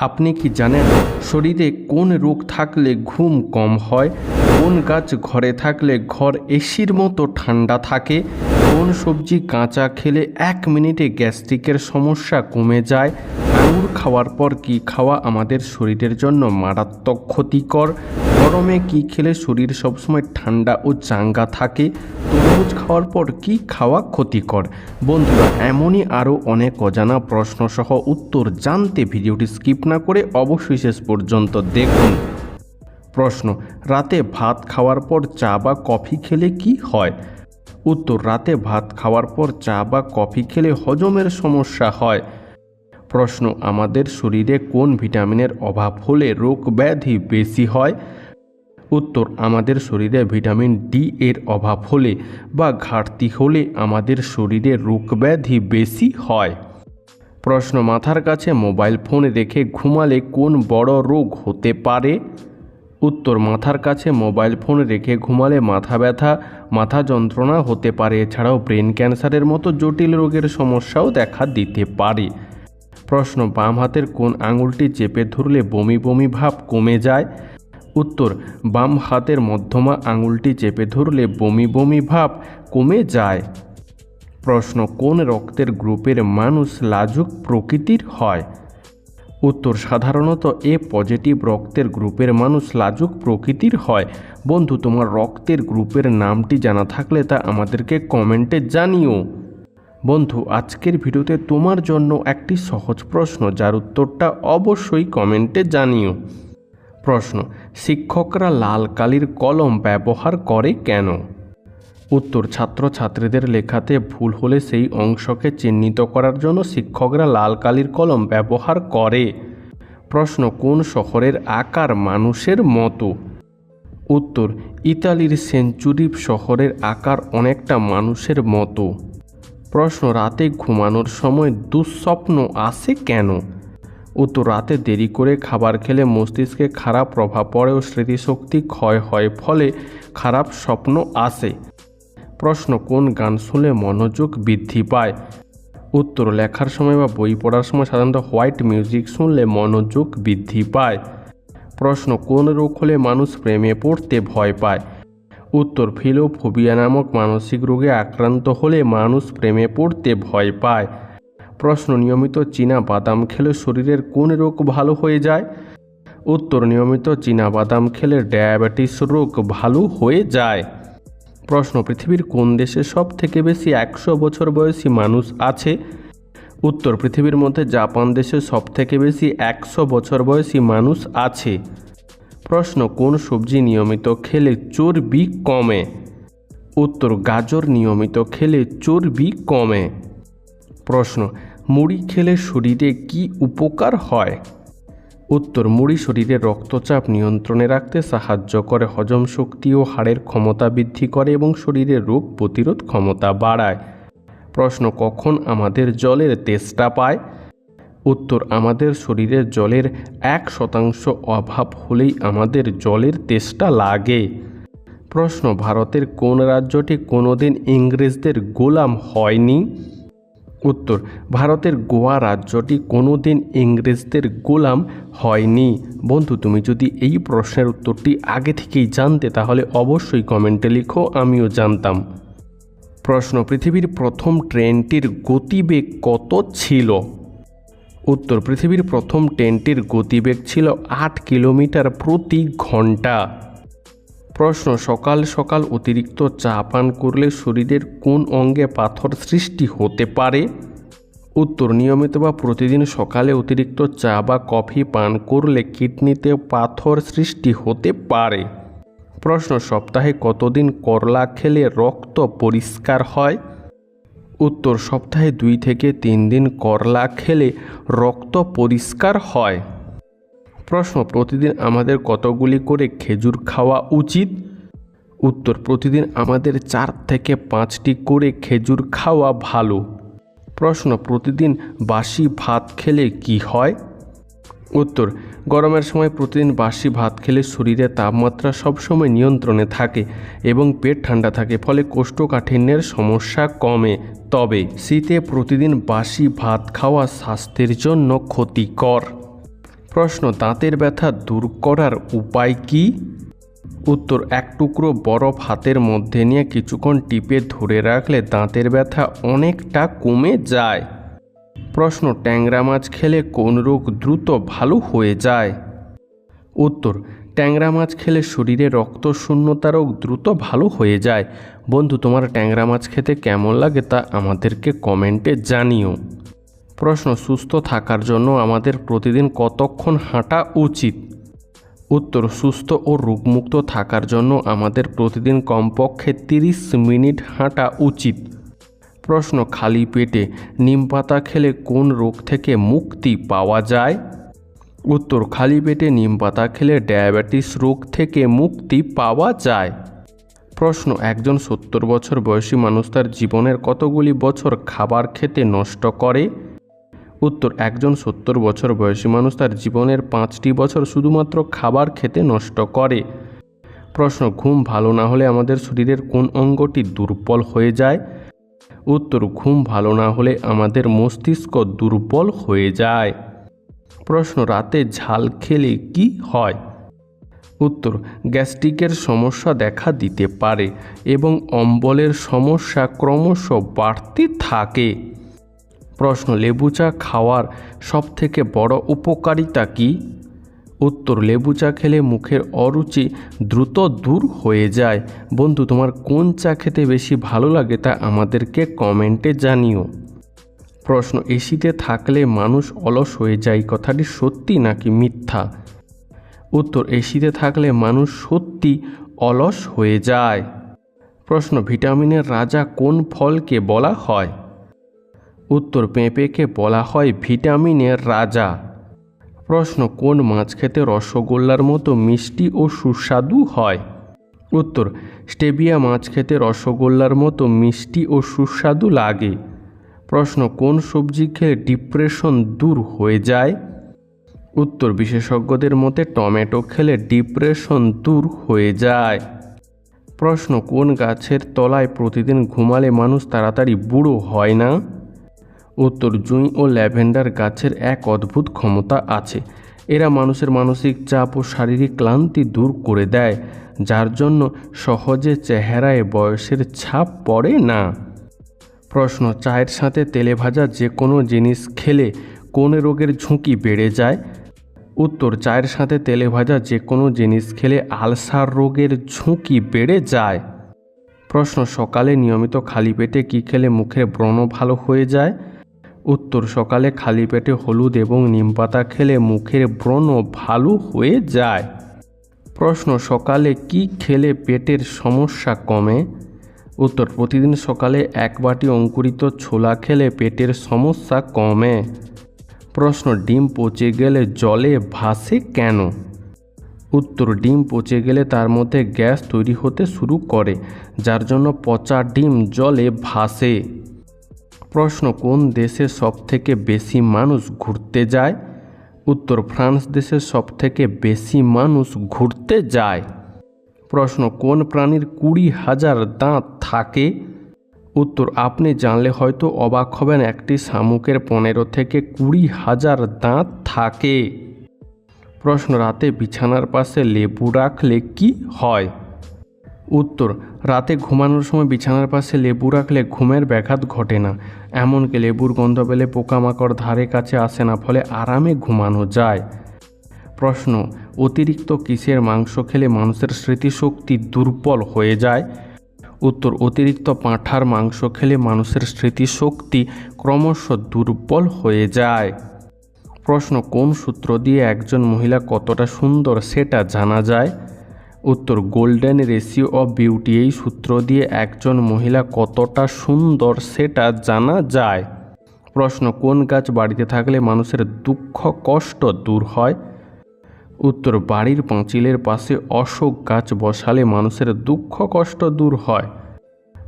আপনি কি জানেন শরীরে কোন রোগ থাকলে ঘুম কম হয়? কোন গাছ ঘরে থাকলে ঘর এসির মতো ঠান্ডা থাকে? কোন সবজি কাঁচা খেলে এক মিনিটে গ্যাস্ট্রিকের সমস্যা কমে যায়? আঙুর খাওয়ার পর কি খাওয়া আমাদের শরীরের জন্য মারাত্মক ক্ষতিকর? গরমে কি খেলে শরীর সবসময় ঠান্ডা ও চাঙ্গা থাকে? তরমুজ খাওয়ার পর কি খাওয়া ক্ষতিকর? বন্ধুরা, এমনই আরও অনেক অজানা প্রশ্ন সহ উত্তর জানতে ভিডিওটি স্কিপ না করে অবশ্যই শেষ পর্যন্ত দেখুন। প্রশ্ন, রাতে ভাত খাওয়ার পর চা বা কফি খেলে কি হয়? উত্তর, রাতে ভাত খাওয়ার পর চা বা কফি খেলে হজমের সমস্যা হয়। প্রশ্ন, আমাদের শরীরে কোন ভিটামিনের অভাব হলে রোগ ব্যাধি বেশি হয়? উত্তর, আমাদের শরীরে ভিটামিন ডি এর অভাব হলে বা ঘাটতি হলে আমাদের শরীরে রোগ ব্যাধি বেশি হয়। প্রশ্ন, মাথার কাছে মোবাইল ফোন রেখে ঘুমালে কোন বড় রোগ হতে পারে? উত্তর, মাথার কাছে মোবাইল ফোন রেখে ঘুমালে মাথা ব্যথা, মাথা যন্ত্রণা হতে পারে। এছাড়াও ব্রেন ক্যান্সারের মতো জটিল রোগের সমস্যাও দেখা দিতে পারে। প্রশ্ন, বাম হাতের কোন আঙুলটি চেপে ধরলে বমি বমি ভাব কমে যায়? উত্তর, বাম হাতের মধ্যমা আঙুলটি চেপে ধরলে বমি বমি ভাব কমে যায়। প্রশ্ন, কোন রক্তের গ্রুপের মানুষ লাজুক প্রকৃতির হয়? উত্তর, সাধারণত এ পজিটিভ রক্তের গ্রুপের মানুষ লাজুক প্রকৃতির হয়। বন্ধু, তোমার রক্তের গ্রুপের নামটি জানা থাকলে তা আমাদেরকে কমেন্টে জানিও। বন্ধু, আজকের ভিডিওতে তোমার জন্য একটি সহজ প্রশ্ন, যার উত্তরটা অবশ্যই কমেন্টে জানিও। প্রশ্ন, শিক্ষকরা লাল কালির কলম ব্যবহার করে কেন? উত্তর, ছাত্রছাত্রীদের লেখাতে ভুল হলে সেই অংশকে চিহ্নিত করার জন্য শিক্ষকরা লাল কালির কলম ব্যবহার করে। প্রশ্ন, কোন শহরের আকার মানুষের মতো? উত্তর, ইতালির সেঞ্চুরি শহরের আকার অনেকটা মানুষের মতো। প্রশ্ন, রাতে ঘুমানোর সময় দুঃস্বপ্ন আসে কেন? উত্তর, রাতে দেরি করে খাবার খেলে মস্তিষ্কে খারাপ প্রভাব পড়ে ও স্মৃতিশক্তি ক্ষয় হয়, ফলে খারাপ স্বপ্ন আসে প্রশ্ন, কোন গান শুনলে মনোযোগ বৃদ্ধি পায়? উত্তর, লেখার সময় বা বই পড়ার সময় সাধারণত হোয়াইট মিউজিক শুনলে মনোযোগ বৃদ্ধি পায়। প্রশ্ন, কোন রোগ হলে মানুষ প্রেমে পড়তে ভয় পায়? উত্তর, ফিলোফোবিয়া নামক মানসিক রোগে আক্রান্ত হলে মানুষ প্রেমে পড়তে ভয় পায়। প্রশ্ন, নিয়মিত চীনা বাদাম খেলে শরীরের কোন রোগ ভালো হয়ে যায়? উত্তর, নিয়মিত চীনা বাদাম খেলে ডায়াবেটিস রোগ ভালো হয়ে যায়। প্রশ্ন, পৃথিবীর কোন দেশে সব থেকে বেশি একশো বছর বয়সী মানুষ আছে? উত্তর, পৃথিবীর মধ্যে জাপান দেশে সব থেকে বেশি একশো বছর বয়সী মানুষ আছে। প্রশ্ন, কোন সবজি নিয়মিত খেলে চর্বি কমে? উত্তর, গাজর নিয়মিত খেলে চর্বি কমে। প্রশ্ন, মুড়ি খেলে শরীরে কি উপকার হয়? উত্তর, মুড়ি শরীরে রক্তচাপ নিয়ন্ত্রণে রাখতে সাহায্য করে, হজম শক্তি ও হাড়ের ক্ষমতা বৃদ্ধি করে এবং শরীরে রোগ প্রতিরোধ ক্ষমতা বাড়ায়। প্রশ্ন, কখন আমাদের জলের তেষ্টা পায়? উত্তর, আমাদের শরীরে জলের এক শতাংশ অভাব হলেই আমাদের জলের তেষ্টা লাগে। প্রশ্ন, ভারতের কোন রাজ্যটি কোনোদিন ইংরেজদের গোলাম হয়নি? উত্তর, ভারতের গোয়া রাজ্যটি কোনোদিন ইংরেজদের গোলাম হয়নি। বন্ধু, তুমি যদি এই প্রশ্নের উত্তরটি আগে থেকেই জানতে, তাহলে অবশ্যই কমেন্টে লিখো, আমিও জানতাম। প্রশ্ন, পৃথিবীর প্রথম ট্রেনটির গতিবেগ কত ছিল? উত্তর পৃথিবীর প্রথম ট্রেনটির গতিবেগ ছিল আট কিলোমিটার প্রতি ঘণ্টা। প্রশ্ন, সকাল সকাল অতিরিক্ত চা পান করলে শরীরের কোন অঙ্গে পাথর সৃষ্টি হতে পারে? উত্তর, নিয়মিত বা প্রতিদিন সকালে অতিরিক্ত চা বা কফি পান করলে কিডনিতে পাথর সৃষ্টি হতে পারে। প্রশ্ন, সপ্তাহে কতদিন করলা খেলে রক্ত পরিষ্কার হয়? উত্তর সপ্তাহে দুই থেকে তিন দিন করলা খেলে রক্ত পরিষ্কার হয়। প্রশ্ন, প্রতিদিন আমাদের কতগুলি করে খেজুর খাওয়া উচিত? উত্তর, প্রতিদিন আমাদের চার থেকে পাঁচটি করে খেজুর খাওয়া ভালো। প্রশ্ন, প্রতিদিন বাসি ভাত খেলে কি হয়? উত্তর গরমের সময় প্রতিদিন বাসি ভাত খেলে শরীরে তাপমাত্রা সবসময় নিয়ন্ত্রণে থাকে এবং পেট ঠান্ডা থাকে, ফলে কোষ্ঠকাঠিন্যের সমস্যা কমে। তবে শীতে প্রতিদিন বাসি ভাত খাওয়া স্বাস্থ্যের জন্য ক্ষতিকর। প্রশ্ন, দাঁতের ব্যথা দূর করার উপায় কি? উত্তর, এক টুকরো বরফ হাতের মধ্যে নিয়ে কিছুক্ষণ টিপে ধরে রাখলে দাঁতের ব্যথা অনেকটা কমে যায়। প্রশ্ন, ট্যাংরা মাছ খেলে কোন রোগ দ্রুত ভালো হয়ে যায়? উত্তর, ট্যাংরা মাছ খেলে শরীরে রক্ত শূন্যতা রোগ দ্রুত ভালো হয়ে যায়। বন্ধু, তোমার ট্যাংরা মাছ খেতে কেমন লাগে তা আমাদেরকে কমেন্টে জানিও। প্রশ্ন, সুস্থ থাকার জন্য আমাদের প্রতিদিন কতক্ষণ হাঁটা উচিত? উত্তর, সুস্থ ও রোগমুক্ত থাকার জন্য আমাদের প্রতিদিন কমপক্ষে তিরিশ মিনিট হাঁটা উচিত। প্রশ্ন, খালি পেটে নিম পাতা খেলে কোন রোগ থেকে মুক্তি পাওয়া যায়? উত্তর, খালি পেটে নিম পাতা খেলে ডায়াবেটিস রোগ থেকে মুক্তি পাওয়া যায়। প্রশ্ন, একজন সত্তর বছর বয়সী মানুষ তার জীবনের কতগুলি বছর খাবার খেতে নষ্ট করে? উত্তর, একজন সত্তর বছর বয়সী মানুষ তার জীবনের পাঁচটি বছর শুধুমাত্র খাবার খেতে নষ্ট করে। প্রশ্ন, ঘুম ভালো না হলে আমাদের শরীরের কোন অঙ্গটি দুর্বল হয়ে যায়? উত্তর, ঘুম ভালো না হলে আমাদের মস্তিষ্ক দুর্বল হয়ে যায়। প্রশ্ন, রাতে ঝাল খেলে কি হয়? উত্তর, গ্যাস্ট্রিকের সমস্যা দেখা দিতে পারে এবং অম্বলের সমস্যা ক্রমশ বাড়তে থাকে। প্রশ্ন, লেবু চা খাওয়ার সবথেকে বড় উপকারিতা কি? উত্তর, লেবু চা খেলে মুখের অরুচি দ্রুত দূর হয়ে যায়। বন্ধু, তোমার কোন চা খেতে বেশি ভালো লাগে তা আমাদেরকে কমেন্টে জানিও। প্রশ্ন এসিতে থাকলে মানুষ অলস হয়ে যায় কথাটি সত্যি নাকি মিথ্যা? উত্তর এসিতে থাকলে মানুষ সত্যি অলস হয়ে যায়। প্রশ্ন, ভিটামিনের রাজা কোন ফলকে বলা হয়? উত্তর, পেঁপেকে বলা হয় ভিটামিনের রাজা। প্রশ্ন, কোন মাছ খেতে রসগোল্লার মতো মিষ্টি ও সুস্বাদু হয়? উত্তর, স্টেবিয়া মাছ খেতে রসগোল্লার মতো মিষ্টি ও সুস্বাদু লাগে। প্রশ্ন, কোন সবজি খেলে ডিপ্রেশন দূর হয়ে যায়? উত্তর, বিশেষজ্ঞদের মতে টমেটো খেলে ডিপ্রেশন দূর হয়ে যায়। প্রশ্ন, কোন গাছের তলায় প্রতিদিন ঘুমালে মানুষ তাড়াতাড়ি বুড়ো হয় না? উত্তর জুঁই ও ল্যাভেন্ডার গাছের এক অদ্ভুত ক্ষমতা আছে। এরা মানুষের মানসিক চাপ ও শারীরিক ক্লান্তি দূর করে দেয়, যার জন্য সহজে চেহারায় বয়সের ছাপ পড়ে না। প্রশ্ন, চায়ের সাথে তেলে ভাজা যে কোনো জিনিস খেলে কোন রোগের ঝুঁকি বেড়ে যায়? উত্তর, চায়ের সাথে তেলে ভাজা যে কোনো জিনিস খেলে আলসার রোগের ঝুঁকি বেড়ে যায়। প্রশ্ন, সকালে নিয়মিত খালি পেটে কী খেলে মুখের ব্রণ ভালো হয়ে যায়? উত্তর, সকালে খালি পেটে হলুদ এবং নিমপাতা খেলে মুখের ব্রণ ভালো হয়ে যায়। প্রশ্ন, সকালে কি খেলে পেটের সমস্যা কমে? উত্তর, প্রতিদিন সকালে এক বাটি অঙ্কুরিত ছোলা খেলে পেটের সমস্যা কমে। প্রশ্ন, ডিম পচে গেলে জলে ভাসে কেন? উত্তর, ডিম পচে গেলে তার মধ্যে গ্যাস তৈরি হতে শুরু করে, যার জন্য পচা ডিম জলে ভাসে। প্রশ্ন, কোন দেশে সবথেকে বেশি মানুষ ঘুরতে যায়? উত্তর, ফ্রান্স দেশে সবথেকে বেশি মানুষ ঘুরতে যায়। প্রশ্ন, কোন প্রাণীর কুড়ি হাজার দাঁত থাকে? উত্তর, আপনি জানলে হয়তো অবাক হবেন, একটি শামুকের পনেরো থেকে কুড়ি হাজার দাঁত থাকে। প্রশ্ন, রাতে বিছানার পাশে লেবু রাখলে কি হয়? উত্তর, রাতে ঘুমানোর সময় বিছানার পাশে লেবু রাখলে ঘুমের ব্যাঘাত ঘটে না। এমনকি লেবুর গন্ধ পেলে পোকামাকড় ধারে কাছে আসে না, ফলে আরামে ঘুমানো যায়। প্রশ্ন, অতিরিক্ত কিসের মাংস খেলে মানুষের স্মৃতিশক্তি দুর্বল হয়ে যায়? উত্তর, অতিরিক্ত পাঁঠার মাংস খেলে মানুষের স্মৃতিশক্তি ক্রমশ দুর্বল হয়ে যায়। প্রশ্ন, কোন সূত্র দিয়ে একজন মহিলা কতটা সুন্দর সেটা জানা যায়? উত্তর, গোল্ডেন রেশিও অফ বিউটি এই সূত্র দিয়ে একজন মহিলা কতটা সুন্দর সেটা জানা যায়? প্রশ্ন, কোন গাছ বাড়িতে থাকলে মানুষের দুঃখ, কষ্ট দূর হয়? উত্তর, বাড়ির পাঁচিলের পাশে অশোক গাছ বসালে মানুষের দুঃখ, কষ্ট দূর হয়।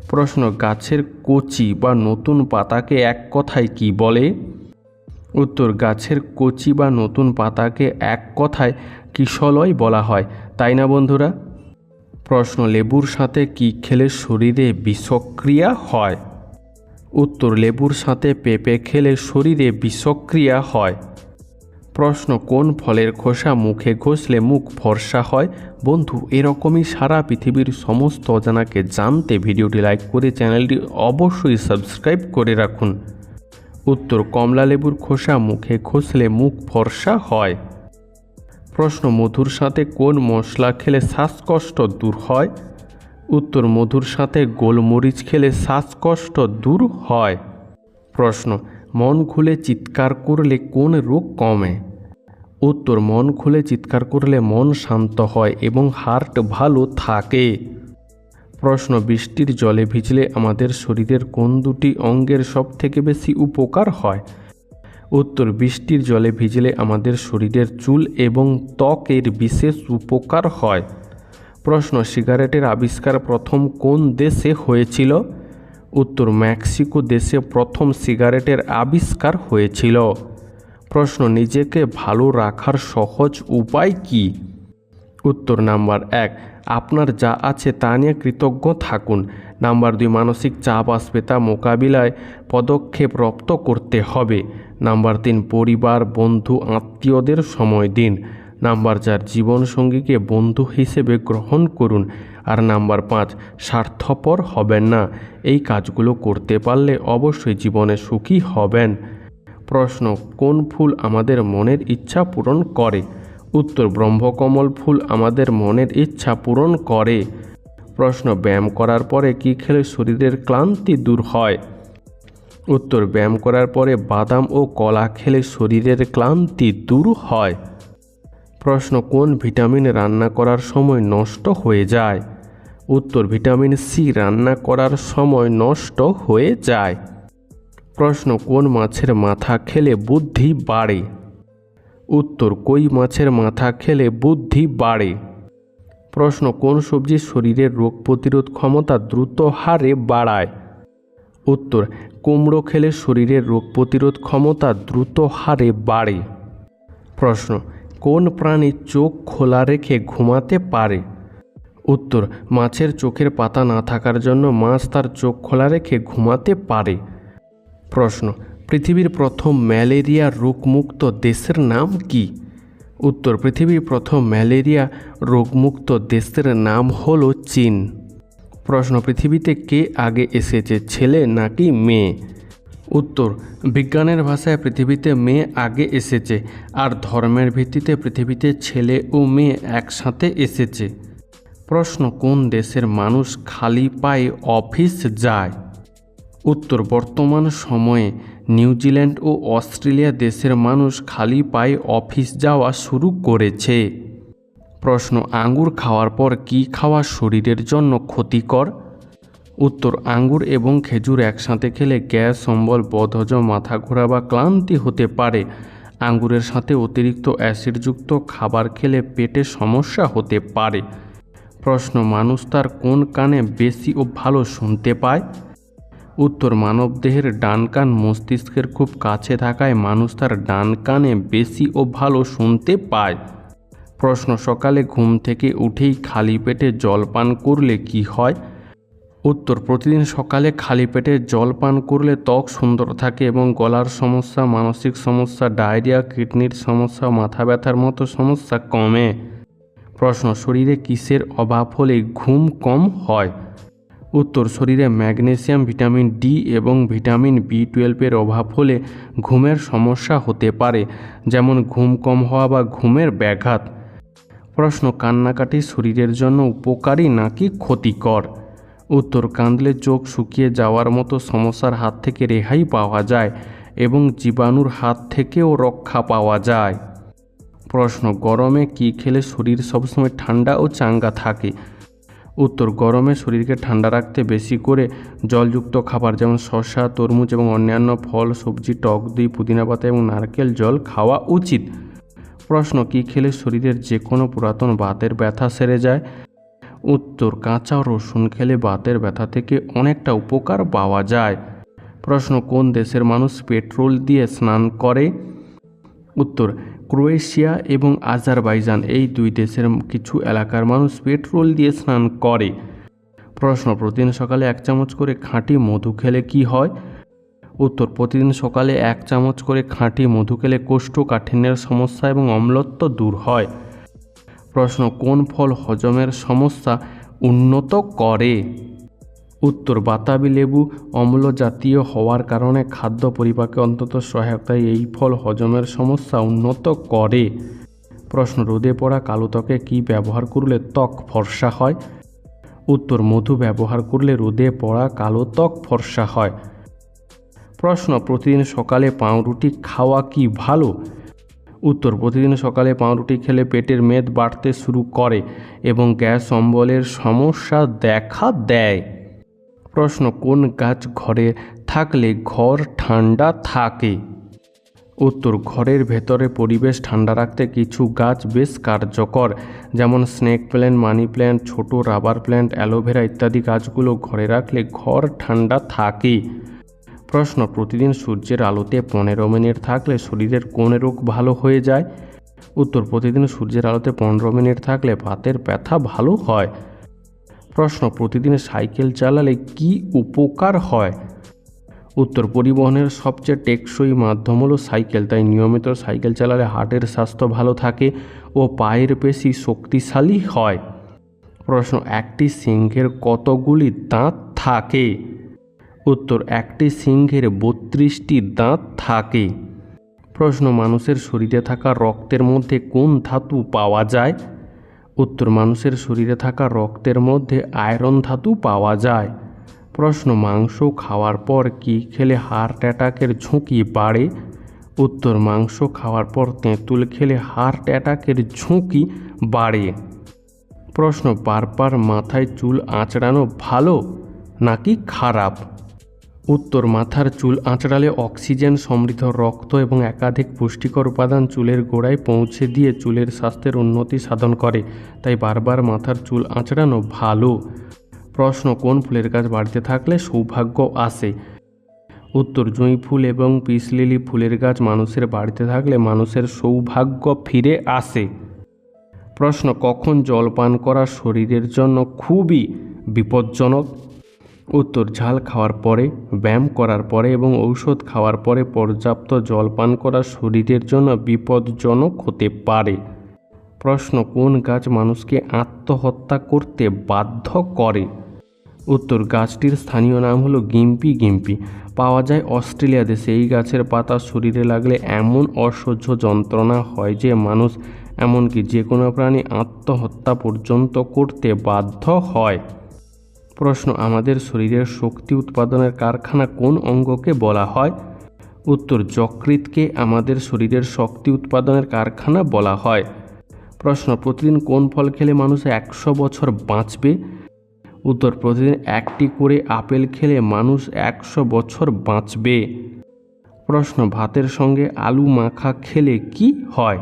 প্রশ্ন, গাছের কচি বা নতুন পাতাকে এক কথায় কি বলে? উত্তর, গাছের কচি বা নতুন পাতাকে এক কথায় কিশলয় বলা হয়, তাই না বন্ধুরা? প্রশ্ন, লেবুর সাথে কি খেলে শরীরে বিষক্রিয়া হয়? উত্তর, লেবুর সাথে পেঁপে খেলে শরীরে বিষক্রিয়া হয়। প্রশ্ন, কোন ফলের খোসা মুখে ঘষলে মুখ ফর্সা হয়? বন্ধু, এরকমই সারা পৃথিবীর সমস্ত অজানাকে জানতে ভিডিওটি লাইক করে চ্যানেলটি অবশ্যই সাবস্ক্রাইব করে রাখুন। উত্তর, কমলা লেবুর খোসা মুখে ঘষলে মুখ ফর্সা হয়। প্রশ্ন, মধুর সাথে কোন মশলা খেলে শ্বাসকষ্ট দূর হয়? উত্তর, মধুর সাথে গোলমরিচ খেলে শ্বাসকষ্ট দূর হয়। প্রশ্ন, মন খুলে চিৎকার করলে কোন রোগ কমে? উত্তর, মন খুলে চিৎকার করলে মন শান্ত হয় এবং হার্ট ভালো থাকে। প্রশ্ন, বৃষ্টির জলে ভিজলে আমাদের শরীরের কোন দুটি অঙ্গের সব থেকে বেশি উপকার হয়? উত্তর বৃষ্টির জলে ভিজলে আমাদের শরীরের চুল এবং ত্বকের বিশেষ উপকার হয়। প্রশ্ন, সিগারেটের আবিষ্কার প্রথম কোন দেশে হয়েছিল? উত্তর, মেক্সিকো দেশে প্রথম সিগারেটের আবিষ্কার হয়েছিল। প্রশ্ন, নিজেকে ভালো রাখার সহজ উপায় কী? উত্তর নাম্বার এক, আপনার যা আছে তা নিয়ে কৃতজ্ঞ থাকুন। নাম্বার দুই, মানসিক চাপ আসবে তা মোকাবিলায় পদক্ষেপ রপ্ত করতে হবে। নাম্বার তিন, পরিবার, বন্ধু, আত্মীয়দের সময় দিন। নাম্বার চার, জীবনসঙ্গীকে বন্ধু হিসেবে গ্রহণ করুন। আর নাম্বার পাঁচ, স্বার্থপর হবেন না। এই কাজগুলো করতে পারলে অবশ্যই জীবনে সুখী হবেন। প্রশ্ন, কোন ফুল আমাদের মনের ইচ্ছা পূরণ করে? উত্তর, ব্রহ্মকমল ফুল আমাদের মনের ইচ্ছা পূরণ করে। প্রশ্ন, ব্যায়াম করার পরে কি খেলে শরীরের ক্লান্তি দূর হয়? উত্তর ব্যায়াম করার পরে বাদাম ও কলা খেলে শরীরের ক্লান্তি দূর হয়। প্রশ্ন, কোন ভিটামিন রান্না করার সময় নষ্ট হয়ে যায়? উত্তর, ভিটামিন সি রান্না করার সময় নষ্ট হয়ে যায়। প্রশ্ন, কোন মাছের মাথা খেলে বুদ্ধি বাড়ে? উত্তর, কই মাছের মাথা খেলে বুদ্ধি বাড়ে? প্রশ্ন, কোন সবজি শরীরের রোগ প্রতিরোধ ক্ষমতা দ্রুত হারে বাড়ায়? উত্তর কুমড়ো খেলে শরীরের রোগ প্রতিরোধ ক্ষমতা দ্রুত হারে বাড়ে। প্রশ্ন, কোন প্রাণী চোখ খোলা রেখে ঘুমাতে পারে? উত্তর, মাছের চোখের পাতা না থাকার জন্য মাছ তার চোখ খোলা রেখে ঘুমাতে পারে। প্রশ্ন, পৃথিবীর প্রথম ম্যালেরিয়া রোগমুক্ত দেশের নাম কি? উত্তর, পৃথিবীর প্রথম ম্যালেরিয়া রোগমুক্ত দেশের নাম হলো চীন। প্রশ্ন, পৃথিবীতে কে আগে এসেছে, ছেলে নাকি মেয়ে? উত্তর, বিজ্ঞানের ভাষায় পৃথিবীতে মেয়ে আগে এসেছে, আর ধর্মের ভিত্তিতে পৃথিবীতে ছেলে ও মেয়ে একসাথে এসেছে। প্রশ্ন, কোন দেশের মানুষ খালি পায়ে অফিস যায়? উত্তর, বর্তমান সময়ে নিউজিল্যান্ড ও অস্ট্রেলিয়া দেশের মানুষ খালি পায়ে অফিস যাওয়া শুরু করেছে। প্রশ্ন, আঙ্গুর খাওয়ার পর কি খাওয়া শরীরের জন্য ক্ষতিকর? উত্তর, আঙ্গুর এবং খেজুর একসাথে খেলে গ্যাস, সম্বল, বদহজম, মাথা ঘোরা বা ক্লান্তি হতে পারে। আঙ্গুরের সাথে অতিরিক্ত অ্যাসিডযুক্ত খাবার খেলে পেটে সমস্যা হতে পারে। প্রশ্ন, মানুষ তার কোন কানে বেশি ও ভালো শুনতে পায়? উত্তর মানবদেহের ডান কান মস্তিষ্কের খুব কাছে থাকায় মানুষ তার ডান কানে বেশি ও ভালো শুনতে পায়। প্রশ্ন, সকালে ঘুম থেকে উঠেই খালি পেটে জল পান করলে কি হয়? উত্তর, প্রতিদিন সকালে খালি পেটে জল পান করলে ত্বক সুন্দর থাকে এবং গলার সমস্যা, মানসিক সমস্যা, ডায়রিয়া, কিডনির সমস্যা, মাথা ব্যথার মতো সমস্যা কমে। প্রশ্ন, শরীরে কিসের অভাব হলে ঘুম কম হয়? উত্তর, শরীরে ম্যাগনেসিয়াম, ভিটামিন ডি এবং ভিটামিন বি টুয়েলভের অভাব হলে ঘুমের সমস্যা হতে পারে, যেমন ঘুম কম হওয়া বা ঘুমের ব্যাঘাত। প্রশ্ন, কান্নাকাটি শরীরের জন্য উপকারী নাকি ক্ষতিকর? উত্তর, কাঁদলে চোখ শুকিয়ে যাওয়ার মতো সমস্যার হাত থেকে রেহাই পাওয়া যায় এবং জীবাণুর হাত থেকেও রক্ষা পাওয়া যায়। প্রশ্ন, গরমে কি খেলে শরীর সবসময় ঠান্ডা ও চাঙ্গা থাকে? উত্তর, গরমে শরীরকে ঠান্ডা রাখতে বেশি করে জলযুক্ত খাবার যেমন শসা, তরমুজ এবং অন্যান্য ফল, সবজি, টক দই, পুদিনা পাতা এবং নারকেল জল খাওয়া উচিত। প্রশ্ন, কি খেলে শরীরের যে কোনো পুরাতন বাতের ব্যথা সেরে যায়? উত্তর, কাঁচা রসুন খেলে বাতের ব্যথা থেকে অনেকটা উপকার পাওয়া যায়। প্রশ্ন, কোন দেশের মানুষ পেট্রোল দিয়ে স্নান করে? উত্তর, ক্রোয়েশিয়া এবং আজারবাইজান, এই দুই দেশের কিছু এলাকার মানুষ পেট্রোল দিয়ে স্নান করে। প্রশ্ন, প্রতিদিন সকালে এক চামচ করে খাঁটি মধু খেলে কি হয়? উত্তর, প্রতিদিন সকালে এক চামচ করে খাঁটি মধু খেলে কোষ্ঠকাঠিন্যের সমস্যা এবং অম্লত্ব দূর হয়। প্রশ্ন, কোন ফল হজমের সমস্যা উন্নত করে? উত্তর, বাতাবি লেবু অম্ল জাতীয় হওয়ার কারণে খাদ্য পরিপাকে অন্তত সহায়তায় এই ফল হজমের সমস্যা উন্নত করে। প্রশ্ন, রোদে পড়া কালো ত্বকে কী ব্যবহার করলে ত্বক ফর্সা হয়? উত্তর, মধু ব্যবহার করলে রোদে পড়া কালো ত্বক ফর্সা হয়। প্রশ্ন, প্রতিদিন সকালে পাউরুটি খাওয়া কি ভালো? উত্তর, প্রতিদিন সকালে পাউরুটি খেলে পেটের মেদ বাড়তে শুরু করে এবং গ্যাস অম্বলের সমস্যা দেখা দেয়। প্রশ্ন, কোন গাছ ঘরে থাকলে ঘর ঠান্ডা থাকে? উত্তর, ঘরের ভেতরে পরিবেশ ঠান্ডা রাখতে কিছু গাছ বেশ কার্যকর, যেমন স্নেক প্ল্যান্ট, মানি প্ল্যান্ট, ছোট রাবার প্ল্যান্ট, অ্যালোভেরা ইত্যাদি গাছগুলো ঘরে রাখলে ঘর ঠান্ডা থাকে। প্রশ্ন, প্রতিদিন সূর্যের আলোতে পনেরো মিনিট থাকলে শরীরের কোন রোগ ভালো হয়ে যায়? উত্তর, প্রতিদিন সূর্যের আলোতে পনেরো মিনিট থাকলে পাতের ব্যথা ভালো হয়। প্রশ্ন, প্রতিদিন সাইকেল চালালে কি উপকার হয়? উত্তর, পরিবহনের সবচেয়ে টেকসই মাধ্যম হলো সাইকেল, তাই নিয়মিত সাইকেল চালালে হার্টের স্বাস্থ্য ভালো থাকে ও পায়ের পেশি শক্তিশালী হয়। প্রশ্ন, একটি সিংহের কতগুলি দাঁত থাকে? উত্তর, একটি সিংহের বত্রিশটি দাঁত থাকে। প্রশ্ন, মানুষের শরীরে থাকা রক্তের মধ্যে কোন ধাতু পাওয়া যায়? উত্তর, মানুষের শরীরে থাকা রক্তের মধ্যে আয়রন ধাতু পাওয়া যায়। প্রশ্ন, মাংস খাওয়ার পর কি খেলে হার্ট অ্যাটাকের ঝুঁকি বাড়ে? উত্তর, মাংস খাওয়ার পর তেঁতুল খেলে হার্ট অ্যাটাকের ঝুঁকি বাড়ে। প্রশ্ন, বারবার মাথায় চুল আঁচড়ানো ভালো নাকি খারাপ? উত্তর মাথার চুল আঁচড়ালে অক্সিজেন সমৃদ্ধ রক্ত এবং একাধিক পুষ্টিকর উপাদান চুলের গোড়ায় পৌঁছে দিয়ে চুলের স্বাস্থ্যের উন্নতি সাধন করে, তাই বারবার মাথার চুল আঁচড়ানো ভালো। প্রশ্ন, কোন ফুলের গাছ বাড়িতে থাকলে সৌভাগ্য আসে? উত্তর, জুঁই ফুল এবং পিসলিলি ফুলের গাছ মানুষের বাড়িতে থাকলে মানুষের সৌভাগ্য ফিরে আসে। প্রশ্ন, কখন জল পান করা শরীরের জন্য খুবই বিপজ্জনক? উত্তর, ঝাল খাওয়ার পরে, ব্যায়াম করার পরে এবং ঔষধ খাওয়ার পরে পর্যাপ্ত জল পান করা শরীরের জন্য বিপদজনক হতে পারে। প্রশ্ন, কোন গাছ মানুষকে আত্মহত্যা করতে বাধ্য করে? উত্তর, গাছটির স্থানীয় নাম হলো গিম্পি গিম্পি। পাওয়া যায় অস্ট্রেলিয়া দেশে এই গাছের পাতা শরীরে লাগলে এমন অসহ্য যন্ত্রণা হয় যে মানুষ এমনকি যে কোনো প্রাণী আত্মহত্যা পর্যন্ত করতে বাধ্য হয়। প্রশ্ন, আমাদের শরীরের শক্তি উৎপাদনের কারখানা কোন অঙ্গকে বলা হয়? উত্তর যকৃতকে আমাদের শরীরের শক্তি উৎপাদনের কারখানা বলা হয়। প্রশ্ন, প্রতিদিন কোন ফল খেলে মানুষ একশো বছর বাঁচবে? উত্তর, প্রতিদিন একটি করে আপেল খেলে মানুষ একশো বছর বাঁচবে। প্রশ্ন, ভাতের সঙ্গে আলু মাখা খেলে কি হয়?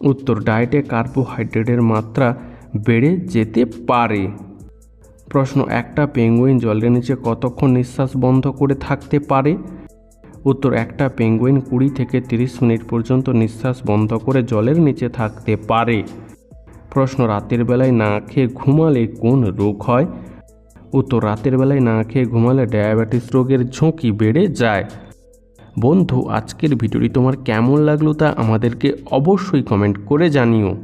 উত্তর, ডায়েটে কার্বোহাইড্রেটের মাত্রা বেড়ে যেতে পারে। প্রশ্ন, একটা পেঙ্গুইন জলের নিচে কতক্ষণ নিঃশ্বাস বন্ধ করে থাকতে পারে? উত্তর, একটা পেঙ্গুইন কুড়ি থেকে তিরিশ মিনিট পর্যন্ত নিঃশ্বাস বন্ধ করে জলের নিচে থাকতে পারে। প্রশ্ন, রাতের বেলায় না খেয়ে ঘুমালে কোন রোগ হয়? উত্তর, রাতের বেলায় না খেয়ে ঘুমালে ডায়াবেটিস রোগের ঝুঁকি বেড়ে যায়। বন্ধু, আজকের ভিডিওটি তোমার কেমন লাগল তা আমাদেরকে অবশ্যই কমেন্ট করে জানিও।